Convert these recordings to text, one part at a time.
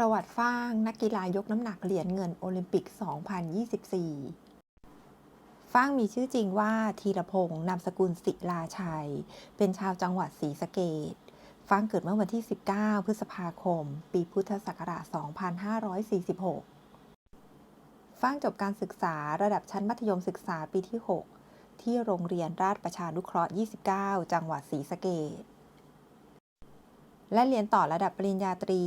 ประวัติฟ้างนักกีฬายกน้ำหนักเหรียญเงินโอลิมปิก 2024 ฟ้างมีชื่อจริงว่าธีรพงศ์นามสกุลศิลาชัย เป็นชาวจังหวัดศรีสะเกดฟ้างเกิดเมื่อวันที่ 19 พฤษภาคม ปีพุทธศักราช 2546 ฟ้างจบการศึกษาระดับชั้นมัธยมศึกษาปีที่ 6 ที่โรงเรียนราชประชานุเคราะห์ 29 จังหวัดศรีสะเกดและเรียนต่อระดับปริญญาตรี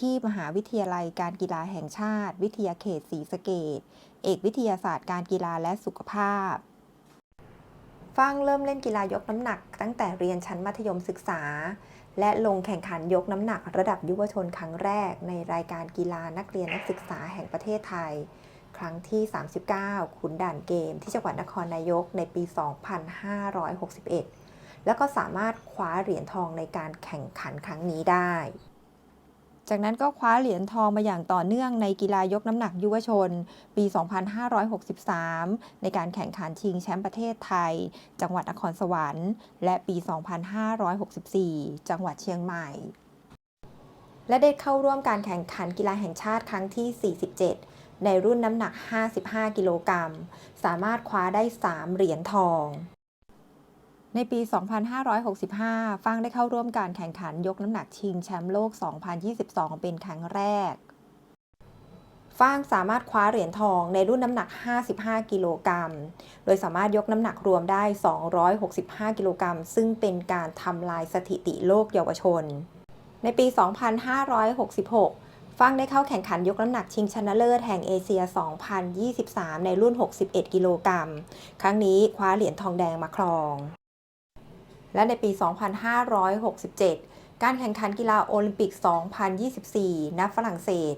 ที่มหาวิทยาลัยการกีฬาแห่งชาติ วิทยาเขตศรีสะเกดเอกวิทยาศาสตร์การกีฬาและสุขภาพฟ้างเริ่มเล่นกีฬายกน้ำหนัก ตั้งแต่เรียนชั้นมัธยมศึกษา และลงแข่งขันยกน้ำหนักระดับยุวชนครั้งแรก ในรายการกีฬานักเรียนนักศึกษาแห่งประเทศไทย ครั้งที่ 39 ขุนด่านเกม ที่จังหวัดนครนายกในปี 2561 แล้วก็สามารถคว้าเหรียญทองในการแข่งขันครั้งนี้ได้ จากนั้นก็คว้าเหรียญทองมาอย่างต่อเนื่องในกีฬายกน้ำหนักยุวชน ปี 2563 ในการแข่งขันชิงแชมป์ประเทศไทย จังหวัดนครสวรรค์ และปี 2564 จังหวัดเชียงใหม่ และได้เข้าร่วมการแข่งขันกีฬาแห่งชาติครั้งที่ 47 ในรุ่นน้ำหนัก 55 กิโลกรัม สามารถคว้าได้ 3 เหรียญทอง ในปี 2565 ฟางได้เข้าร่วมการแข่งขันยกน้ำหนักชิงแชมป์โลก 2022 เป็นครั้งแรก ฟางสามารถคว้าเหรียญทองในรุ่นน้ำหนัก 55 กิโลกรัม โดยสามารถยกน้ำหนักรวมได้ 265 กิโลกรัม ซึ่งเป็นการทำลายสถิติโลกเยาวชน ในปี 2566ฟางได้เข้าแข่งขันยกน้ำหนักชิงชนะเลิศแห่งเอเชีย 2023 ในรุ่น 61 กิโลกรัม ครั้งนี้คว้าเหรียญทองแดงมาครอง และในปี 2567 การแข่งขันกีฬาโอลิมปิก 2024 ณ ฝรั่งเศส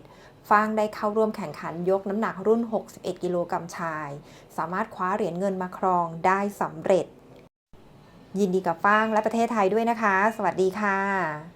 ฟางได้เข้าร่วมแข่งขันยกน้ำหนักรุ่น 61 กิโลกรัมชาย สามารถคว้าเหรียญเงินมาครองได้สำเร็จ ยินดีกับฟางและประเทศไทยด้วยนะคะ สวัสดีค่ะ